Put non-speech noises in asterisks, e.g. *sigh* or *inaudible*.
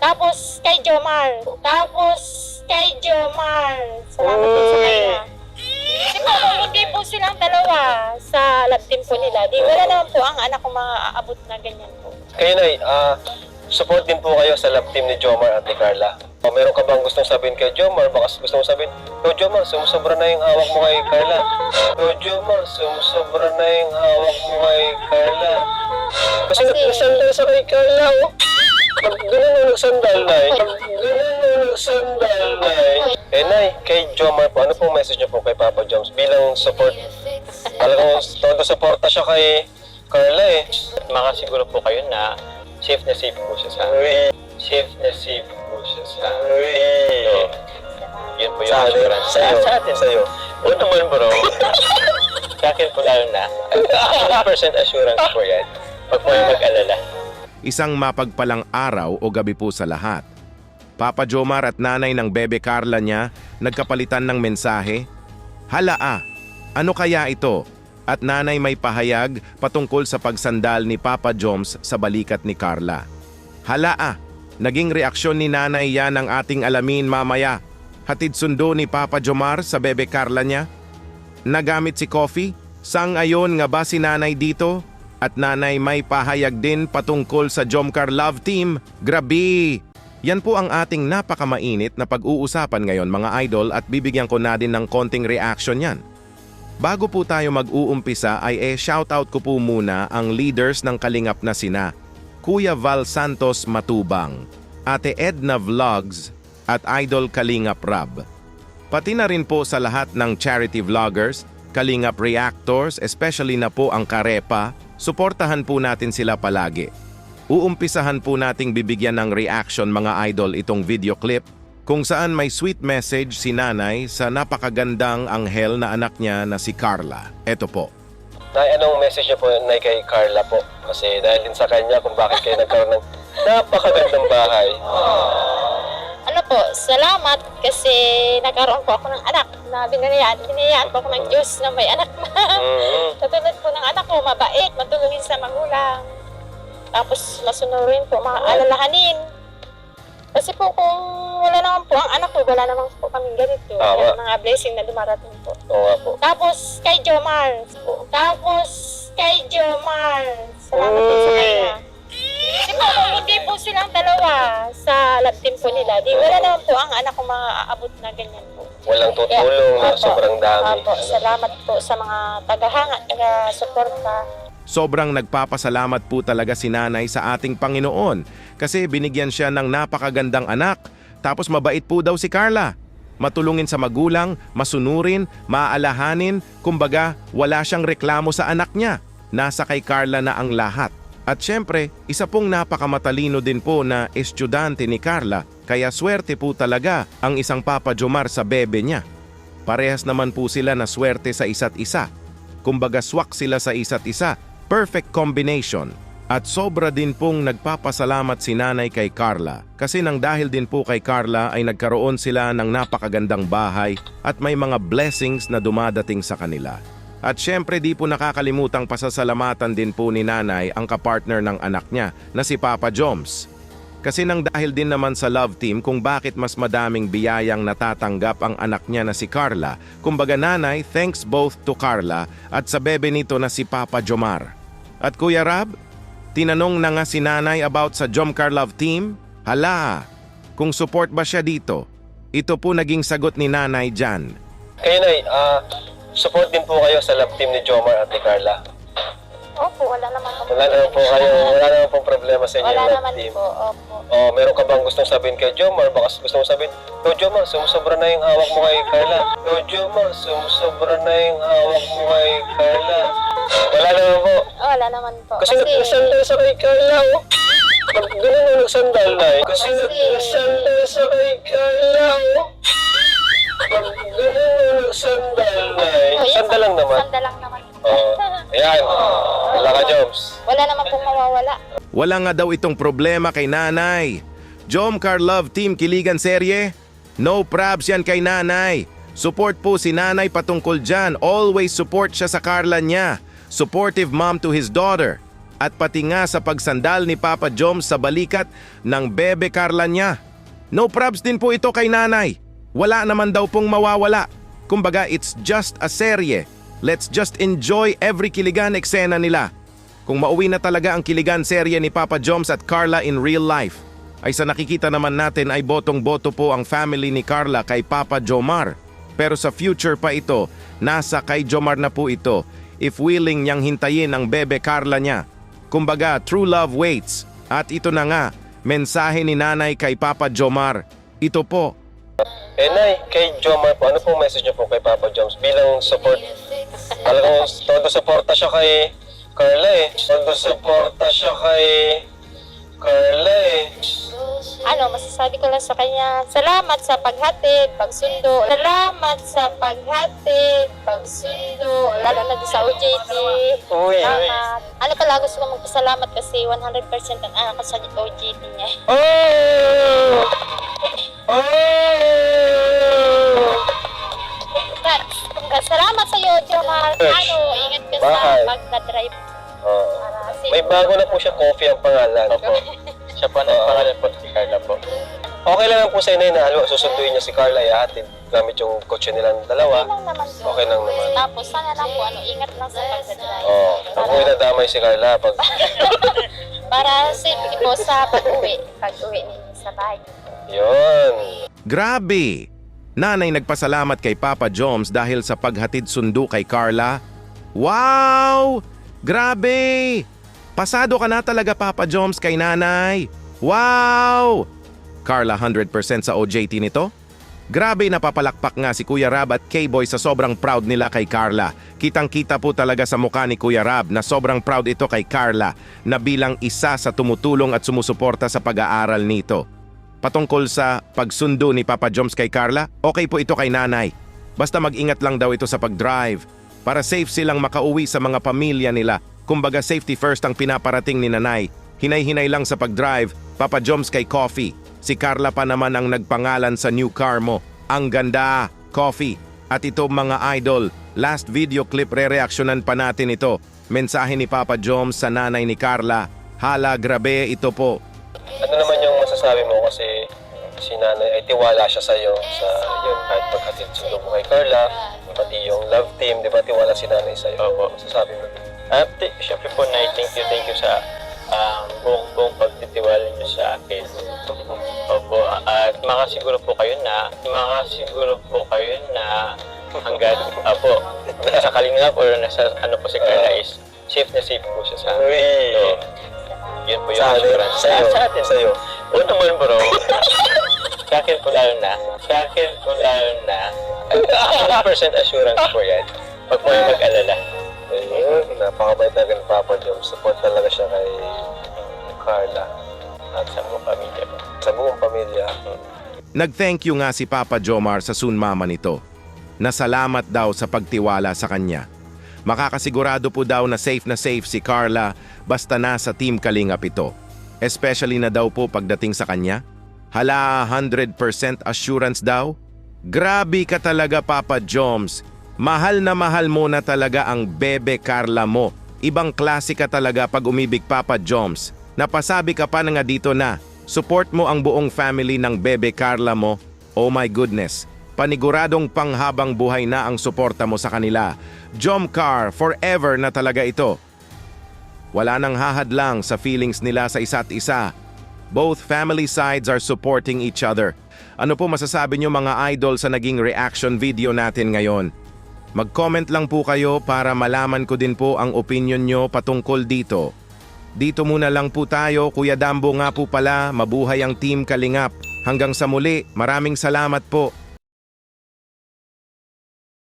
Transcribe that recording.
Tapos kay Jomar. Tapos kay Jomar. Salamat po sa kanya. Kung hindi po silang dalawa sa lab team po nila, di wala naman po ang anak ko maaabot na ganyan po. Kayo, Nay, ah, support din po kayo sa love team ni Jomar at ni Carla. O, meron ka bang gustong sabihin kay Jomar? Baka gusto mo sabihin, Yo, Jomar, sumusobra na yung hawak mo kay Carla. Yo, *laughs* Jomar, sumusobra na yung hawak mo kay Carla. Kasi, Kasi- nagsandal sa kay Carla, oh. Nagsandal, Nay. Nagsandal, Nay. Eh, Nay, kay Jomar po, ano pong message niyo po kay Papa Joms bilang support? Talagang todo suporta siya kay Carla eh. makasiguro po kayo na safe na safe po siya sa safe na safe po siya sa Uy. so, yun po yung Sa assurance sa'yo, sa atin sa'yo. oo naman bro sa akin po lalo na *laughs* 100% assurance po yan pag po yung mag-alala Isang mapagpalang araw o gabi po sa lahat. Papa Jomar at nanay ng bebe Carla niya nagkapalitan ng mensahe. Hala ah, ano kaya ito? At nanay may pahayag patungkol sa pagsandal ni Papa Joms sa balikat ni Carla. Hala ah, naging reaksyon ni nanay yan ang ating alamin mamaya. Hatid sundo ni Papa Jomar sa bebe Carla niya? Nagamit si Coffee? Sang ayon nga ba si nanay dito? At nanay may pahayag din patungkol sa Jomcar Love Team. Grabe! Yan po ang ating napakamainit na pag-uusapan ngayon mga idol at bibigyan ko na din ng konting reaction yan. Bago po tayo mag-uumpisa ay eh shoutout ko po muna ang leaders ng Kalingap na sina Kuya Val Santos Matubang, Ate Edna Vlogs at Idol Kalingap Rab. Pati na rin po sa lahat ng charity vloggers, Kalingap Reactors, especially na po ang Karepa, suportahan po natin sila palagi. Uumpisahan po nating bibigyan ng reaction mga idol itong video clip kung saan may sweet message si nanay sa napakagandang anghel na anak niya na si Carla. Ito po. Nay, anong message niyo po, Nay, kay Carla po? Kasi dahil din sa kanya kung bakit kayo nagkaroon ng napakagandang bahay. Ano po, salamat kasi nagkaroon po ako ng anak na binayaan. Binayaan po ako ng Diyos na may anak na. Mhm. Katulad po ng anak ko, mabait, matulungin sa magulang. Tapos masunurin po, maalalahanin. Kasi po kung wala naman po ang anak ko, wala naman po kaming ganito. Tama. Yung mga blessing na dumarating po. Oo po. Tapos kay Jomar. Tapos kay Jomar. Salamat po sa kanya. Kasi po kung hindi po silang dalawa sa lab team po nila, di wala naman po ang anak ko maaabot na ganyan po. Walang tutulong na Opo. sobrang dami. Opo, salamat po sa mga tagahanga, taga-suporta. Sobrang nagpapasalamat po talaga si nanay sa ating Panginoon kasi binigyan siya ng napakagandang anak. Tapos mabait po daw si Carla. Matulungin sa magulang, masunurin, maalahanin, kumbaga wala siyang reklamo sa anak niya. Nasa kay Carla na ang lahat. At syempre, isa pong napakamatalino din po na estudyante ni Carla kaya swerte po talaga ang isang Papa Jomar sa bebe niya. Parehas naman po sila na swerte sa isa't isa. Kumbaga swak sila sa isa't isa. Perfect combination. At sobra din pong nagpapasalamat si nanay kay Carla kasi nang dahil din po kay Carla ay nagkaroon sila ng napakagandang bahay at may mga blessings na dumadating sa kanila. At syempre di po nakakalimutang pasasalamatan din po ni nanay ang kapartner ng anak niya na si Papa Joms. Kasi nang dahil din naman sa love team kung bakit mas madaming biyayang natatanggap ang anak niya na si Carla, kumbaga nanay, thanks both to Carla at sa bebe nito na si Papa Jomar. At Kuya Rab, tinanong na nga si nanay about sa Jomcar Love Team? Hala, kung support ba siya dito? Ito po naging sagot ni nanay dyan. Kayo, Nay, ah, support din po kayo sa love team ni Jomar at ni Carla. Opo, wala naman po. Wala naman po kayo, wala naman pong problema sa inyo Wala love naman team. po, opo. Oh, meron ka bang gustong sabihin kay Jomar? Baka gusto mo sabihin, Yo, Jomar, sumusobra na yung hawak mo kay Carla. Yo, Jomar, sumusobra na yung hawak mo kay naman po. Kasi, nagsandal sa kay Carla, oh. Pag ganun mo nagsandal na eh. Kasi, Kasi- nagsandal sa kay Carla, oh. Pag ganun mo nagsandal na eh. Oh, Sandal lang naman. Sandal lang naman. Oo. Ayan. Wala ka, Joms. Wala naman pong mawawala. Wala nga daw itong problema kay nanay. Jomcar Love Team Kiligan Serye? No probs yan kay nanay. Support po si nanay patungkol dyan. Always support siya sa Carla niya. Supportive mom to his daughter. at pati nga sa pagsandal ni Papa Joms sa balikat ng bebe Carla niya. No props din po ito kay nanay. Wala naman daw pong mawawala. Kumbaga, it's just a serye. Let's just enjoy every kiligan eksena nila. Kung mauwi na talaga ang kiligan serye ni Papa Joms at Carla in real life, ay sa nakikita naman natin ay botong-boto po ang family ni Carla kay Papa Jomar. Pero sa future pa ito, nasa kay Jomar na po ito if willing niyang hintayin ang bebe Carla niya. Kumbaga, true love waits. At ito na nga, mensahe ni nanay kay Papa Jomar. Ito po, Eh, Nay, kay Jomar po, ano pong message niyo po kay Papa Joms bilang support? Talagang todo suporta siya kay Carla eh. Todo suporta siya kay Carla eh. Ano, masasabi ko lang sa kanya, salamat sa paghatid, pagsundo. Salamat sa paghatid, pagsundo. Lalo na sa OJT. Uy. Salamat. Ano pala, gusto ko magpasalamat kasi 100% ang anak ko sa OJT niya. Oh! Oh! That's, salamat sa iyo, Jomar. Ano, ingat ka sa Bye. pagka-drive. Oh. Para. May bago na po siya coffee ang pangalan. Opo. Siya po ang pangalan po si Carla po. Okay lang po sa inay na halimbawa susunduin niya si Carla ihatid gamit yung kotse nilang Okay dalawa. lang naman po. Okay lang naman. Tapos, sana lang po, ano, ingat lang sa pagka-drive. Oh, pag uwi na damay si Carla pag *laughs* Para safe po sa pag-uwi. Pag-uwi ninyo sa bahay. yun. Grabe! Nanay nagpasalamat kay Papa Joms dahil sa paghatid sundo kay Carla. Wow! Grabe! Pasado ka na talaga Papa Joms kay nanay. Wow! Carla 100% sa OJT nito? Grabe napapalakpak nga si Kuya Rab at K-Boy sa sobrang proud nila kay Carla. Kitang-kita po talaga sa mukha ni Kuya Rab na sobrang proud ito kay Carla na bilang isa sa tumutulong at sumusuporta sa pag-aaral nito. Patungkol sa pagsundo ni Papa Joms kay Carla, okay po ito kay nanay. Basta mag-ingat lang daw ito sa pag-drive para safe silang makauwi sa mga pamilya nila. Kumbaga safety first ang pinaparating ni nanay. Hinay-hinay lang sa pag-drive, Papa Joms kay Coffee. Si Carla pa naman ang nagpangalan sa new car mo. Ang ganda, Coffee. At ito mga idol, last video clip re-reaksyonan pa natin ito. Mensahe ni Papa Joms sa nanay ni Carla. Hala, grabe ito po. Ano naman yung masasabi mo kasi si nanay ay tiwala siya sa iyo sa yun kahit paghatid sundo mo kay Carla pati yung love team di ba tiwala si nanay sa iyo Opo. masasabi mo uh, syempre po, Nay, thank you, thank you sa um, buong, buong pagtitiwala niyo sa akin. Opo, at makasiguro po kayo na, makasiguro po kayo na hanggat, apo, nasa kalingap or nasa ano po si Carla is safe na safe po siya sa akin. So, yun po yung sa assurance. sa Sa atin. sa iyo Oo naman bro. sa akin po lalo na. Sa akin po lalo na. 100% assurance po yan. Pag po yung mag-alala. Ayun napakabait talaga ni Papa Joms support talaga siya kay Carla At sa mga pamilya sa buong pamilya Nag-thank you nga si Papa Jomar sa Sun Mama nito. Nasalamat daw sa pagtiwala sa kanya. Makakasigurado po daw na safe na safe si Carla basta nasa Team Kalingap ito. Especially na daw po pagdating sa kanya. Hala 100% assurance daw? Grabe ka talaga Papa Joms. Mahal na mahal mo na talaga ang bebe Carla mo. Ibang klase ka talaga pag umibig Papa Joms. Napasabi ka pa na nga dito na support mo ang buong family ng bebe Carla mo. Oh my goodness. Paniguradong panghabang buhay na ang suporta mo sa kanila. Jomcar, forever na talaga ito. Wala nang hahadlang sa feelings nila sa isa't isa. Both family sides are supporting each other. Ano po masasabi nyo mga idol sa naging reaction video natin ngayon? Mag-comment lang po kayo para malaman ko din po ang opinion nyo patungkol dito. Dito muna lang po tayo, Kuya Dambo nga po pala, mabuhay ang Team Kalingap. Hanggang sa muli, maraming salamat po.